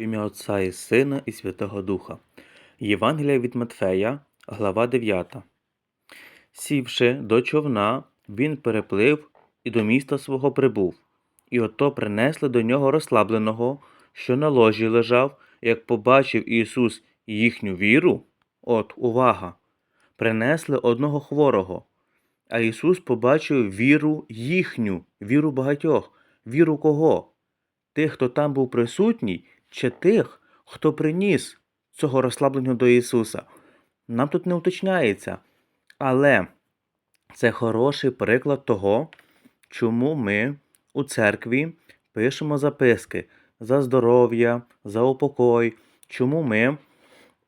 Ім'я Отця і Сина і Святого Духа. Євангелія від Матфея, глава 9. Сівши до човна, він переплив і до міста свого прибув. І ото принесли до нього розслабленого, що на ложі лежав, як побачив Ісус їхню віру. От, увага! Принесли одного хворого. А Ісус побачив віру їхню, віру багатьох. Віру кого? Тих, хто там був присутній, чи тих, хто приніс цього розслабленого до Ісуса. Нам тут не уточняється. Але це хороший приклад того, чому ми у церкві пишемо записки за здоров'я, за упокой, чому ми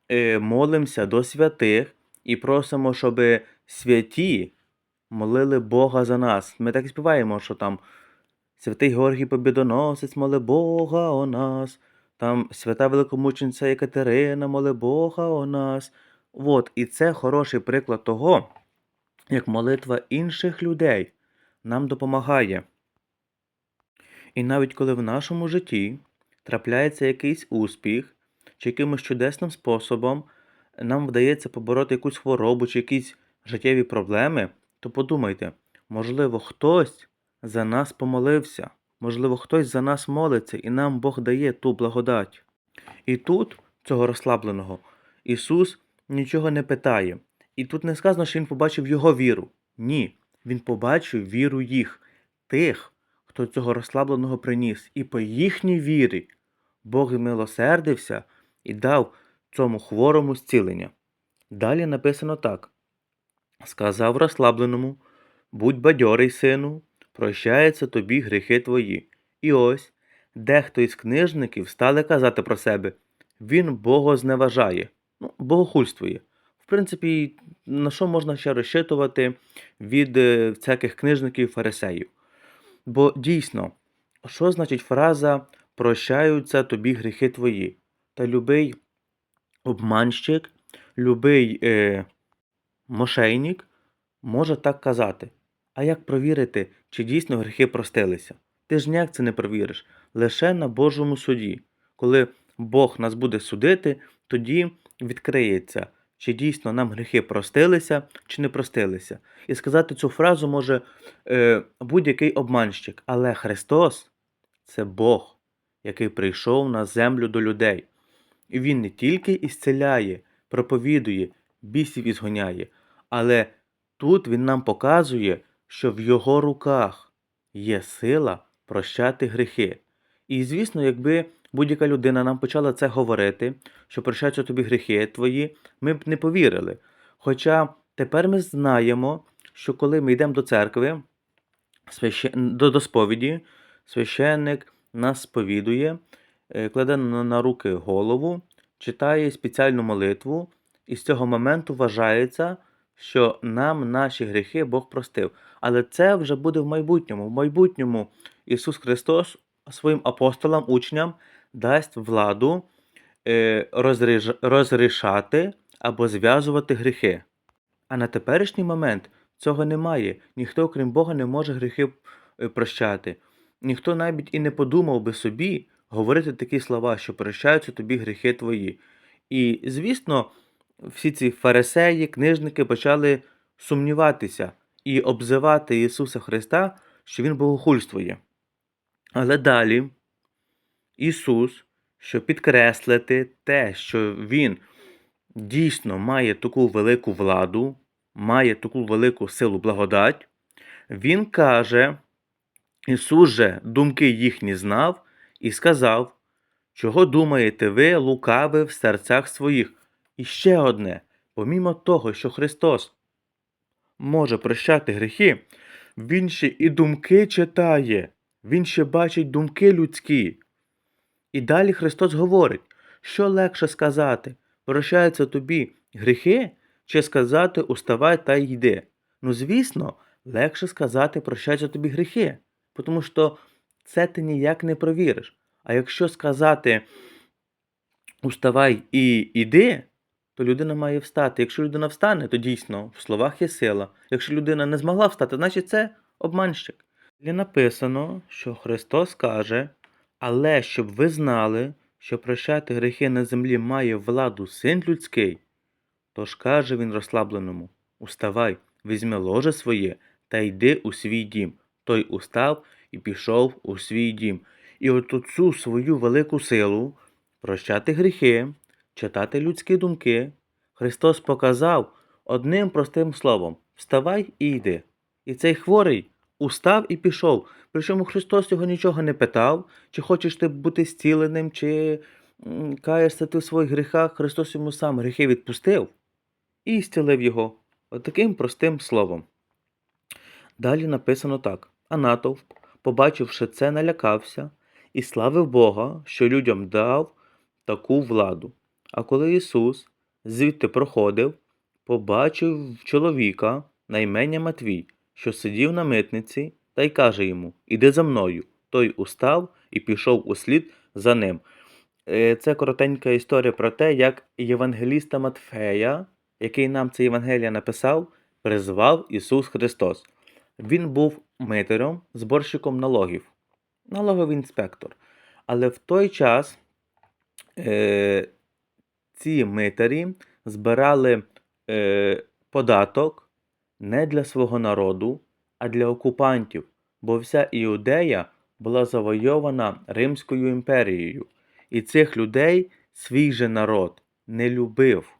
е, молимося до святих і просимо, щоб святі молили Бога за нас. Ми так і співаємо, що там Святий Георгій Побідоносець моли Бога о нас. Там свята великомучениця Екатерина моли Бога о нас. От, і це хороший приклад того, як молитва інших людей нам допомагає. І навіть коли в нашому житті трапляється якийсь успіх, чи якимось чудесним способом нам вдається побороти якусь хворобу чи якісь життєві проблеми, то подумайте, можливо, хтось за нас помолився, можливо, хтось за нас молиться, і нам Бог дає ту благодать. І тут, цього розслабленого, Ісус нічого не питає. І тут не сказано, що Він побачив його віру. Ні, Він побачив віру їх, тих, хто цього розслабленого приніс. І по їхній вірі Бог милосердився і дав цьому хворому зцілення. Далі написано так: сказав розслабленому, будь бадьорий, сину, прощаються тобі гріхи твої. І ось дехто із книжників стали казати про себе, він Бога зневажає, ну, богохульствує. В принципі, на що можна ще розчитувати від е, всяких книжників фарисеїв? Бо дійсно, що значить фраза прощаються тобі гріхи твої? Та любий обманщик, любий е, мошенник може так казати. А як провірити, чи дійсно гріхи простилися? Ти ж ніяк це не провіриш. Лише на Божому суді. Коли Бог нас буде судити, тоді відкриється, чи дійсно нам гріхи простилися, чи не простилися. І сказати цю фразу може е, будь-який обманщик. Але Христос це Бог, який прийшов на землю до людей. І Він не тільки ісцеляє, проповідує, бісів ізгоняє, але тут Він нам показує, що в Його руках є сила прощати гріхи. І, звісно, якби будь-яка людина нам почала це говорити, що прощаються тобі гріхи твої, ми б не повірили. Хоча тепер ми знаємо, що коли ми йдемо до церкви, до, сповіді, священник нас сповідує, е, кладе на руки голову, читає спеціальну молитву, і з цього моменту вважається, що нам наші гріхи Бог простив. Але це вже буде в майбутньому. В майбутньому Ісус Христос своїм апостолам, учням дасть владу е, розрішати або зв'язувати гріхи. А на теперішній момент цього немає. Ніхто, крім Бога, не може гріхи е, прощати. Ніхто навіть і не подумав би собі говорити такі слова, що прощаються тобі гріхи твої. І, звісно, всі ці фарисеї, книжники почали сумніватися і обзивати Ісуса Христа, що Він богохульствує. Але далі Ісус, щоб підкреслити те, що Він дійсно має таку велику владу, має таку велику силу благодать, Він каже, Ісус же думки їхні знав і сказав, чого думаєте ви, лукави в серцях своїх? І ще одне, помімо того, що Христос може прощати гріхи, Він ще і думки читає, Він ще бачить думки людські. І далі Христос говорить, що легше сказати, прощаються тобі гріхи, чи сказати уставай та йди. Ну, звісно, легше сказати прощаються тобі гріхи, тому що це ти ніяк не провіриш. А якщо сказати уставай і йди, то людина має встати. Якщо людина встане, то дійсно в словах є сила. Якщо людина не змогла встати, значить це обманщик. Далі написано, що Христос каже, але щоб ви знали, що прощати гріхи на землі має владу син людський, тож каже він розслабленому Уставай, візьми ложе своє та йди у свій дім. Той устав і пішов у свій дім. І от оцю свою велику силу прощати гріхи, читати людські думки, Христос показав одним простим словом Вставай і йди. І цей хворий устав і пішов. Причому Христос його нічого не питав, чи хочеш ти бути зціленим, чи каєшся ти в своїх гріхах. Христос йому сам гріхи відпустив і зцілив його отаким простим словом. Далі написано так: а натовп, побачивши це, налякався і славив Бога, що людям дав таку владу. А коли Ісус звідти проходив, побачив чоловіка на ім'я Матвій, що сидів на митниці, та й каже йому: Іди за мною. Той устав і пішов услід за ним. Е, Це коротенька історія про те, як Євангеліста Матфея, який нам це Євангелія написав, призвав Ісус Христос. Він був митарем, зборщиком налогів, налоговий інспектор. Але в той час е, ці митарі збирали е, податок не для свого народу, а для окупантів, бо вся Іудея була завойована Римською імперією, і цих людей свій же народ не любив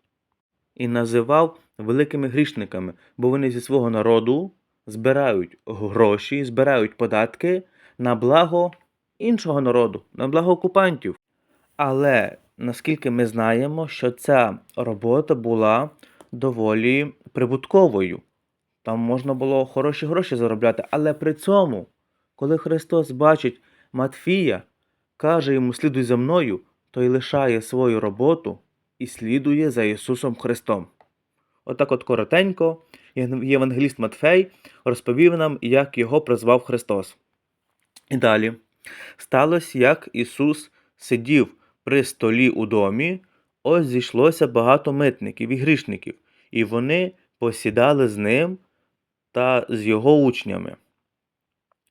і називав великими грішниками, бо вони зі свого народу збирають гроші, збирають податки на благо іншого народу, на благо окупантів. Але наскільки ми знаємо, що ця робота була доволі прибутковою. Там можна було хороші гроші заробляти, але при цьому, коли Христос бачить Матфія, каже йому слідуй за мною, той лишає свою роботу і слідує за Ісусом Христом. Отак от коротенько євангеліст Матфей розповів нам, як його призвав Христос. І далі сталося, як Ісус сидів при столі у домі, ось зійшлося багато митників і грішників, і вони посідали з ним та з його учнями.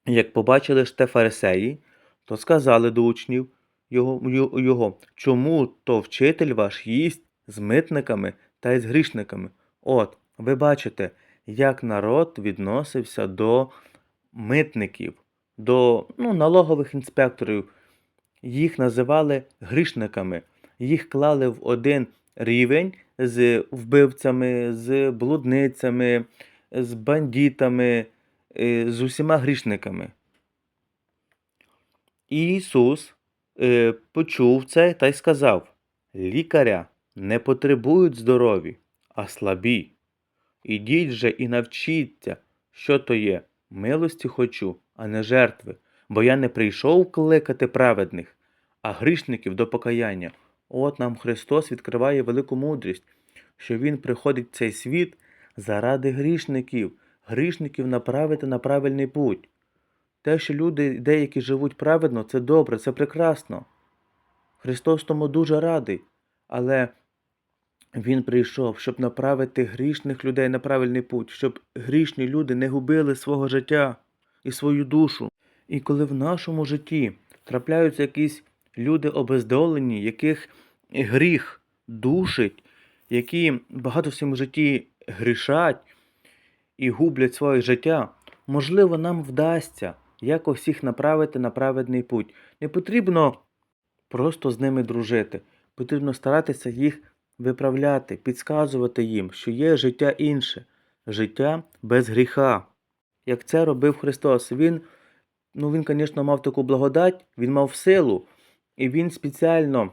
Як побачили ж те фарисеї, то сказали до учнів його, його, чому то вчитель ваш їсть з митниками та й з грішниками? От, ви бачите, як народ відносився до митників, до ну, налогових інспекторів. Їх називали грішниками, їх клали в один рівень з вбивцями, з блудницями, з бандитами, е, з усіма грішниками. І Ісус е, почув це та й сказав: Лікаря не потребують здорові, а слабі. Ідіть же і навчіться, що то є. Милості хочу, а не жертви, бо я не прийшов кликати праведних, а грішників до покаяння. От нам Христос відкриває велику мудрість, що Він приходить в цей світ заради грішників, грішників направити на правильний путь. Те, що люди деякі живуть праведно, це добре, це прекрасно. Христос тому дуже радий, але Він прийшов, щоб направити грішних людей на правильний путь, щоб грішні люди не губили свого життя і свою душу. І коли в нашому житті трапляються якісь люди обездолені, яких гріх душить, які багато в своєму житті грішать і гублять своє життя, можливо, нам вдасться якось їх направити на праведний путь. Не потрібно просто з ними дружити, потрібно старатися їх виправляти, підказувати їм, що є життя інше, життя без гріха. Як це робив Христос. Він, ну він, звісно, мав таку благодать, він мав силу, і він спеціально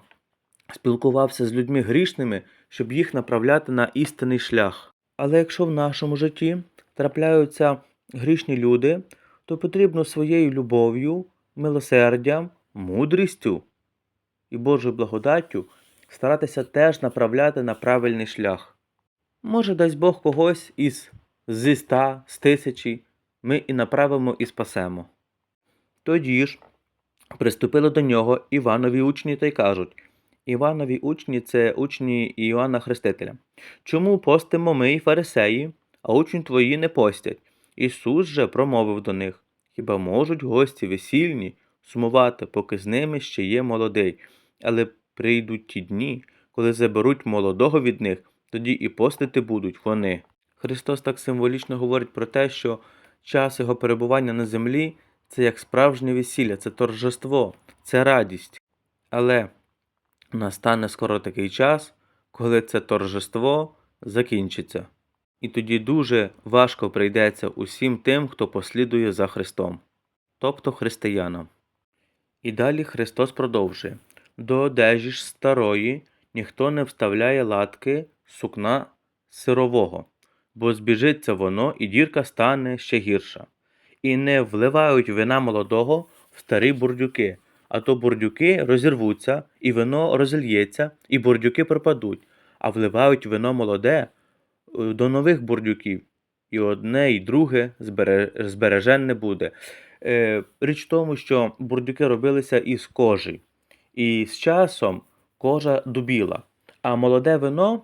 спілкувався з людьми грішними, щоб їх направляти на істинний шлях. Але якщо в нашому житті трапляються грішні люди, то потрібно своєю любов'ю, милосердям, мудрістю і Божою благодаттю старатися теж направляти на правильний шлях. Може, дасть Бог когось із зі ста, з тисячі, ми і направимо і спасемо. Тоді ж приступили до нього Іванові учні та й кажуть Іванові учні це учні Іоанна Хрестителя. Чому постимо ми і фарисеї, а учні твої не постять? Ісус же промовив до них Хіба можуть гості весільні сумувати, поки з ними ще є молодий? Але прийдуть ті дні, коли заберуть молодого від них, тоді і постити будуть вони. Христос так символічно говорить про те, що час його перебування на землі це як справжнє весілля, це торжество, це радість. Але настане скоро такий час, коли це торжество закінчиться. І тоді дуже важко прийдеться усім тим, хто послідує за Христом, тобто християнам. І далі Христос продовжує: до одежі ж старої ніхто не вставляє латки сукна сирового, бо збіжиться воно, і дірка стане ще гірша. І не вливають вина молодого в старі бурдюки, а то бурдюки розірвуться, і вино розільється, і бурдюки пропадуть, а вливають вино молоде е, до нових бурдюків, і одне, і друге збере- збереженне буде. Е, річ в тому, що бурдюки робилися із кожі, і з часом кожа дубіла, а молоде вино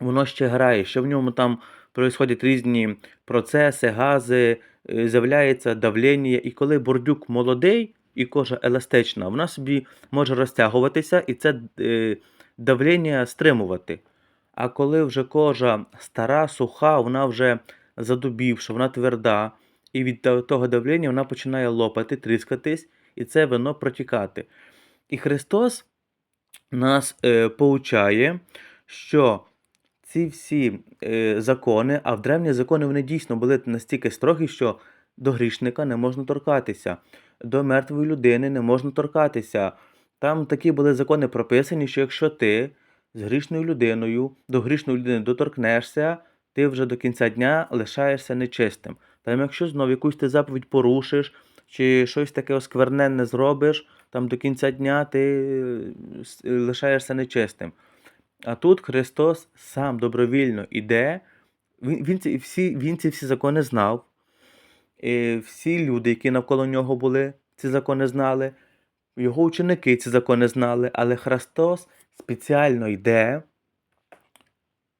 воно ще грає, що в ньому там происходять різні процеси, гази, е, з'являється давлення, і коли бордюк молодий і кожа еластична, вона собі може розтягуватися і це е, давлення стримувати. А коли вже кожа стара, суха, вона вже задубівша, вона тверда, і від того давлення вона починає лопати, тріскатись, і це вино протікати. І Христос нас е, поучає, що ці всі е, закони, а в древні закони вони дійсно були настільки строгі, що до грішника не можна торкатися, до мертвої людини не можна торкатися. Там такі були закони прописані, що якщо ти з грішною людиною до грішної людини доторкнешся, ти вже до кінця дня лишаєшся нечистим. Там, якщо знов якусь ти заповідь порушиш, чи щось таке оскверненне зробиш, там до кінця дня ти е, лишаєшся нечистим. А тут Христос сам добровільно іде, він, він, ці, всі, він ці всі закони знав. І всі люди, які навколо нього були, ці закони знали. Його ученики ці закони знали, але Христос спеціально йде,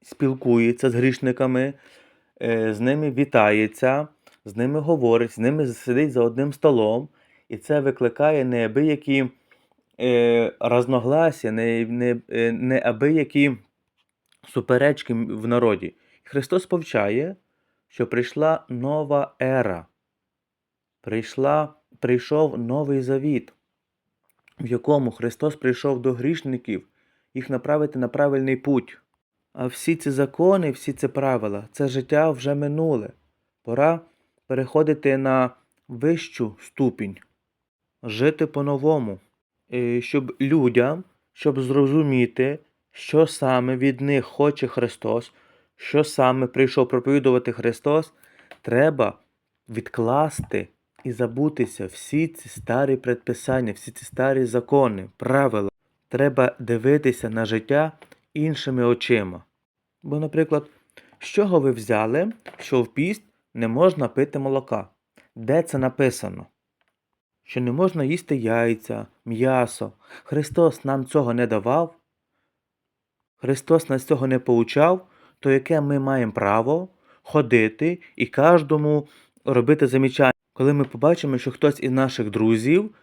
спілкується з грішниками, е, з ними вітається, з ними говорить, з ними сидить за одним столом, і це викликає неабиякі е, разногласія, не, не, е, неабиякі суперечки в народі. Христос повчає, що прийшла нова ера, прийшла, прийшов новий завіт, в якому Христос прийшов до грішників їх направити на правильний путь. А всі ці закони, всі ці правила, це життя вже минуле. Пора переходити на вищу ступінь, жити по-новому, щоб людям, щоб зрозуміти, що саме від них хоче Христос, що саме прийшов проповідувати Христос, треба відкласти і забутися всі ці старі предписання, всі ці старі закони, правила. Треба дивитися на життя іншими очима. Бо, наприклад, з чого ви взяли, що в піст не можна пити молока? Де це написано? Що не можна їсти яйця, м'ясо. Христос нам цього не давав. Христос нас цього не поучав, то яке ми маємо право ходити і кожному робити замічання, коли ми побачимо, що хтось із наших друзів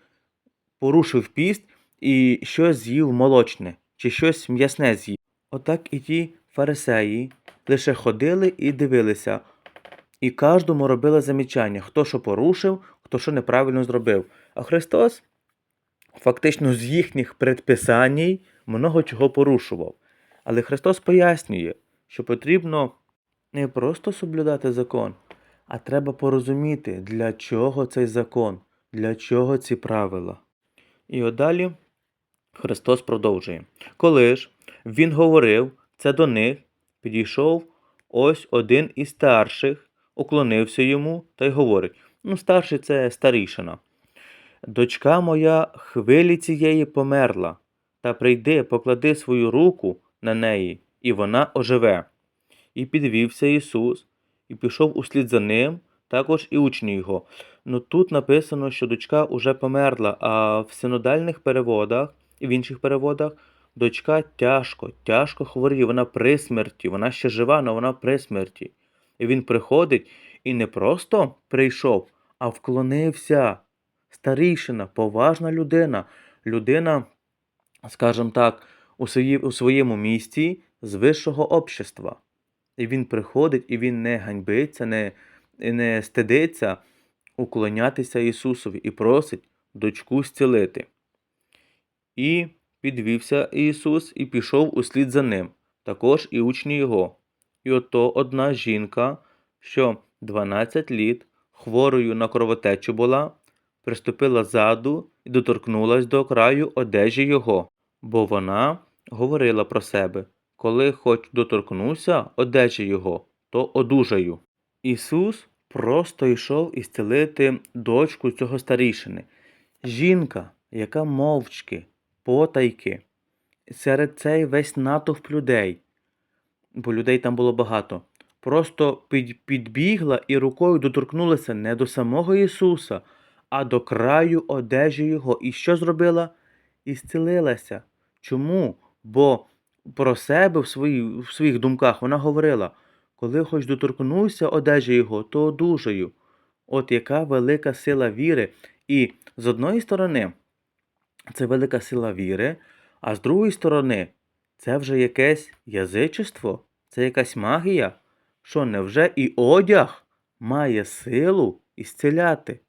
порушив піст і щось з'їв молочне, чи щось м'ясне з'їв. Отак і ті фарисеї лише ходили і дивилися, і кожному робили замічання, хто що порушив, хто що неправильно зробив. А Христос фактично з їхніх предписань много чого порушував. Але Христос пояснює, що потрібно не просто соблюдати закон, а треба порозуміти, для чого цей закон, для чого ці правила. І от далі Христос продовжує. Коли ж він говорив це до них, підійшов ось один із старших, уклонився йому та й говорить: ну, старший це старішина. Дочка моя хвилі цієї померла, та прийди, поклади свою руку на неї, і вона оживе. І підвівся Ісус, і пішов услід за ним, також і учні його. Ну тут написано, що дочка уже померла, а в синодальних переводах і в інших переводах дочка тяжко, тяжко хворіє, вона при смерті, вона ще жива, але вона при смерті. І він приходить і не просто прийшов, а вклонився. Старішина, поважна людина, людина скажімо так, у, свої, у своєму місті з вищого общества. І він приходить, і він не ганьбиться, не, не стидиться уклонятися Ісусові і просить дочку зцілити. І підвівся Ісус і пішов услід за ним, також і учні його. І ото одна жінка, що 12 літ хворою на кровотечу була, приступила ззаду і доторкнулась до краю одежі його, бо вона говорила про себе, коли хоч доторкнуся одежі його, то одужаю. Ісус просто йшов ісцелити дочку цього старішини. Жінка, яка мовчки, потайки, серед цей весь натовп людей, бо людей там було багато, просто підбігла і рукою доторкнулася не до самого Ісуса, а до краю одежі Його. І що зробила? Ісцелилася. Чому? Бо про себе в, свої, в своїх думках вона говорила, коли хоч доторкнуся одежі Його, то одужаю. От яка велика сила віри. І з одної сторони, це велика сила віри, а з другої сторони, це вже якесь язичество, це якась магія, що невже і одяг має силу ісцеляти?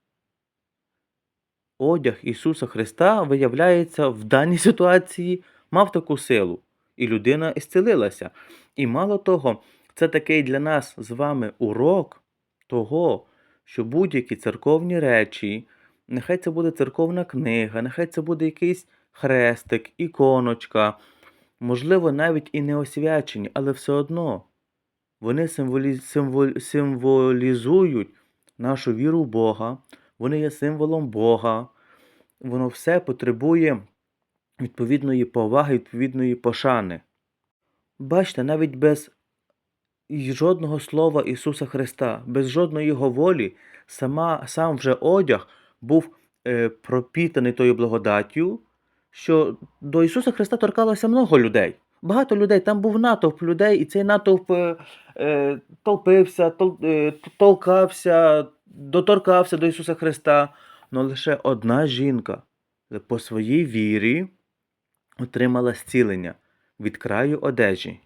Одяг Ісуса Христа, виявляється, в даній ситуації мав таку силу, і людина ісцелилася. І мало того, це такий для нас з вами урок того, що будь-які церковні речі, нехай це буде церковна книга, нехай це буде якийсь хрестик, іконочка, можливо, навіть і не освячені, але все одно вони символі... символ... символізують нашу віру в Бога, вони є символом Бога, воно все потребує відповідної поваги, відповідної пошани. Бачите, навіть без жодного слова Ісуса Христа, без жодної Його волі, сама, сам вже одяг був е, пропітаний тою благодаттю, що до Ісуса Христа торкалося много людей. Багато людей, там був натовп людей, і цей натовп е, е, толпився, тол, е, толкався, доторкався до Ісуса Христа. Но лише одна жінка по своїй вірі отримала зцілення від краю одежі.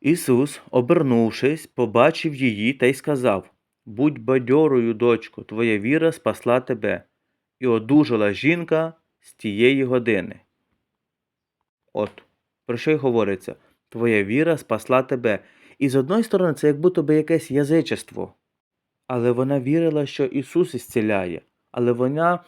Ісус, обернувшись, побачив її та й сказав Будь бадьорою, дочко, твоя віра спасла тебе, і одужала жінка з тієї години. От, про що й говориться? Твоя віра спасла тебе. І з одної сторони, це як будто би якесь язичество. Але вона вірила, що Ісус ісціляє, але вона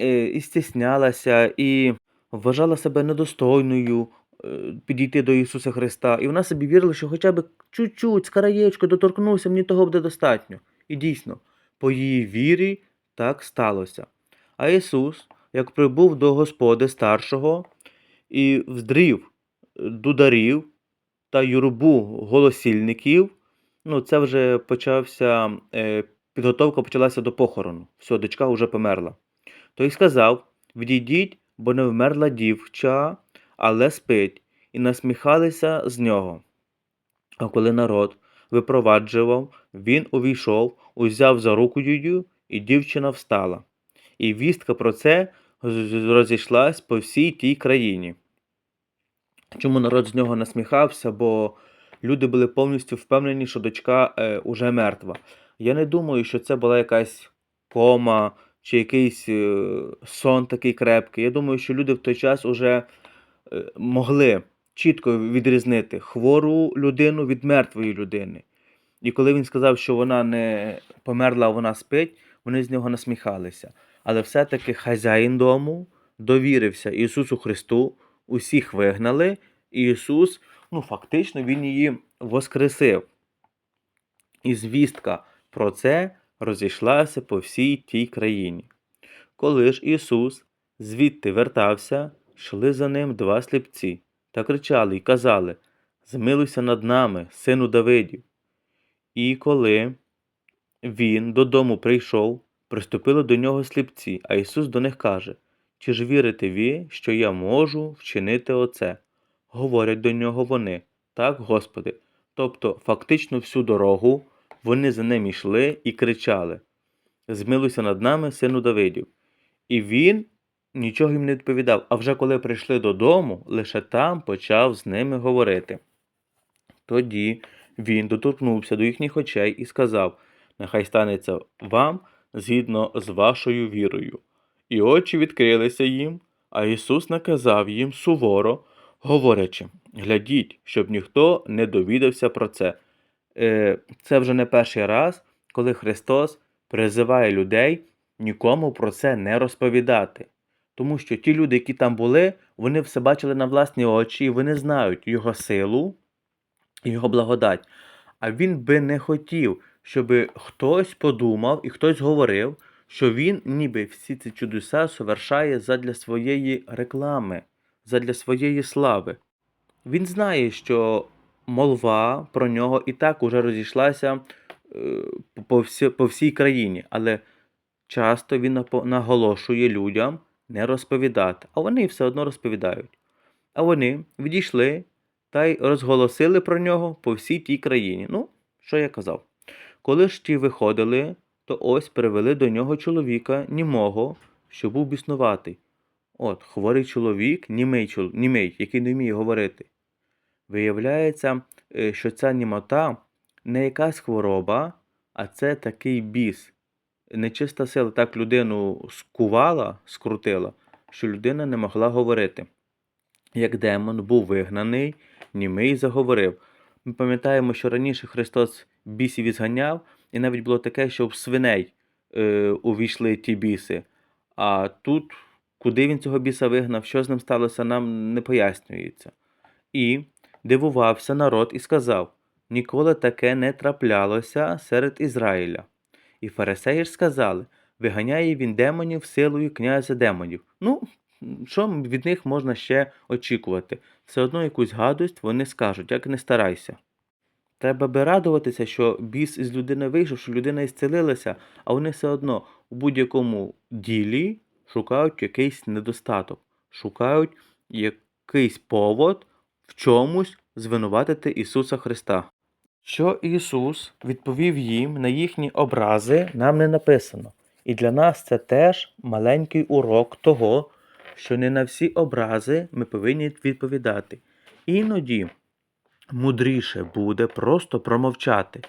е, і стіснялася, і вважала себе недостойною е, підійти до Ісуса Христа. І вона собі вірила, що хоча б чуть-чуть, з краєчку доторкнувся, мені того буде достатньо. І дійсно, по її вірі так сталося. А Ісус, як прибув до Господи старшого і вздрів дударів та юрбу голосільників, ну це вже почався, е, підготовка почалася до похорону. Все, дочка вже померла. Той сказав: Відійдіть, бо не вмерла дівча, але спить, і насміхалися з нього. А коли народ випроваджував, він увійшов, узяв за руку її, і дівчина встала. І вістка про це розійшлась по всій тій країні. Чому народ з нього насміхався? Бо люди були повністю впевнені, що дочка е, уже мертва. Я не думаю, що це була якась кома чи якийсь е, сон такий крепкий. Я думаю, що люди в той час уже е, могли чітко відрізнити хвору людину від мертвої людини. І коли він сказав, що вона не померла, а вона спить, вони з нього насміхалися. Але все-таки хазяїн дому довірився Ісусу Христу, усіх вигнали, і Ісус, ну фактично, Він її воскресив. І звістка про це розійшлася по всій тій країні. Коли ж Ісус звідти вертався, йшли за ним два сліпці та кричали й казали Змилуйся над нами, сину Давидів. І коли він додому прийшов, приступили до нього сліпці, а Ісус до них каже Чи ж вірите ви, що я можу вчинити оце? Говорять до нього вони, так, Господи. Тобто, фактично всю дорогу вони за ним йшли і кричали Змилуйся над нами, сину Давидів. І він нічого їм не відповідав, а вже коли прийшли додому, лише там почав з ними говорити. Тоді він доторкнувся до їхніх очей і сказав: Нехай станеться вам згідно з вашою вірою. І очі відкрилися їм, а Ісус наказав їм суворо, говорячи: Глядіть, щоб ніхто не довідався про це. Е, Це вже не перший раз, коли Христос призиває людей нікому про це не розповідати. Тому що ті люди, які там були, вони все бачили на власні очі, і вони знають його силу його благодать. А він би не хотів, щоб хтось подумав і хтось говорив, що він ніби всі ці чудеса совершає задля своєї реклами, задля своєї слави. Він знає, що молва про нього і так уже розійшлася е, по, всі, по всій країні, але часто він наголошує людям не розповідати, а вони все одно розповідають. А вони відійшли та й розголосили про нього по всій тій країні. Ну, що я казав. Коли ж ті виходили, то ось привели до нього чоловіка німого, що був біснуватий. От, хворий чоловік, німий, німий, який не вміє говорити. Виявляється, е, що ця німота не якась хвороба, а це такий біс. Нечиста сила так людину скувала, скрутила, що людина не могла говорити. Як демон був вигнаний, німий заговорив. Ми пам'ятаємо, що раніше Христос бісів ізганяв, і навіть було таке, що в свиней е, увійшли ті біси. А тут, куди він цього біса вигнав, що з ним сталося, нам не пояснюється. І дивувався народ і сказав: ніколи таке не траплялося серед Ізраїля. І фарисеї ж сказали: виганяє він демонів силою князя демонів. Ну, що від них можна ще очікувати? Все одно якусь гадость вони скажуть, як не старайся. Треба би радуватися, що біс із людини вийшов, що людина ісцелилася, а вони все одно у будь-якому ділі шукають якийсь недостаток, шукають якийсь повод в чомусь звинуватити Ісуса Христа. Що Ісус відповів їм на їхні образи, нам не написано. І для нас це теж маленький урок того, що не на всі образи ми повинні відповідати. Іноді мудріше буде просто промовчати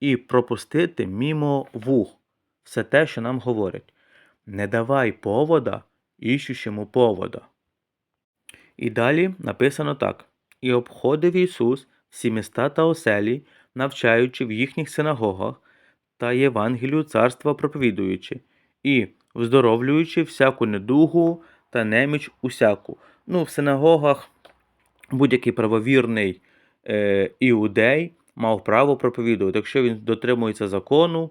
і пропустити мімо вух все те, що нам говорять. Не давай повода іщущому повода. І далі написано так: І обходив Ісус всі міста та оселі, навчаючи в їхніх синагогах та Євангелію царства проповідуючи, і вздоровлюючи всяку недугу та неміч усяку. Ну, в синагогах будь-який правовірний іудей мав право проповідувати. Якщо він дотримується закону,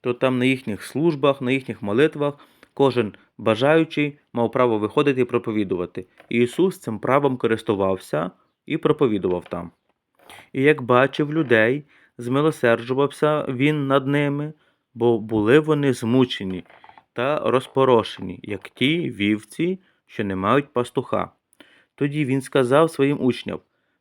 то там на їхніх службах, на їхніх молитвах кожен бажаючий мав право виходити і проповідувати. І Ісус цим правом користувався і проповідував там. І як бачив людей, змилосерджувався він над ними, бо були вони змучені та розпорошені, як ті вівці, що не мають пастуха. Тоді він сказав своїм учням: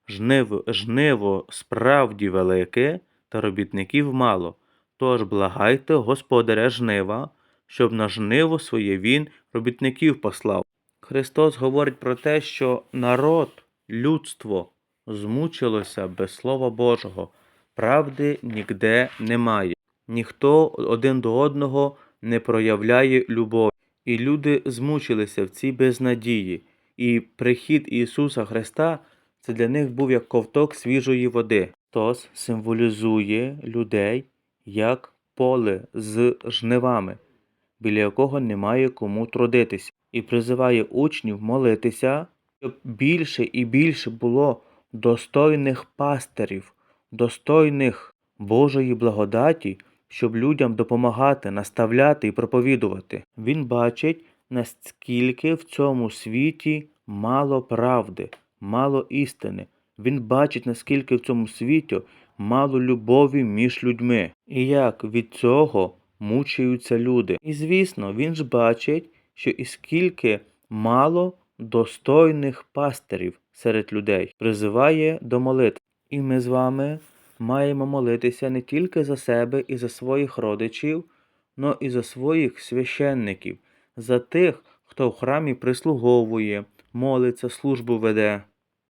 жниво, жниво справді велике, та робітників мало. Тож благайте господаря жнива, щоб на жниво своє він робітників послав. Христос говорить про те, що народ, людство змучилося без Слова Божого, правди нігде немає. Ніхто один до одного не проявляє любові. І люди змучилися в цій безнадії, і прихід Ісуса Христа це для них був як ковток свіжої води. Христос символізує людей як поле з жнивами, біля якого немає кому трудитися, і призиває учнів молитися, щоб більше і більше було достойних пастирів, достойних Божої благодаті, щоб людям допомагати, наставляти і проповідувати. Він бачить, наскільки в цьому світі мало правди, мало істини. Він бачить, наскільки в цьому світі мало любові між людьми, і як від цього мучаються люди. І звісно, він ж бачить, що і скільки мало достойних пастирів серед людей призиває до молитви. І ми з вами маємо молитися не тільки за себе і за своїх родичів, но і за своїх священників, за тих, хто в храмі прислуговує, молиться, службу веде.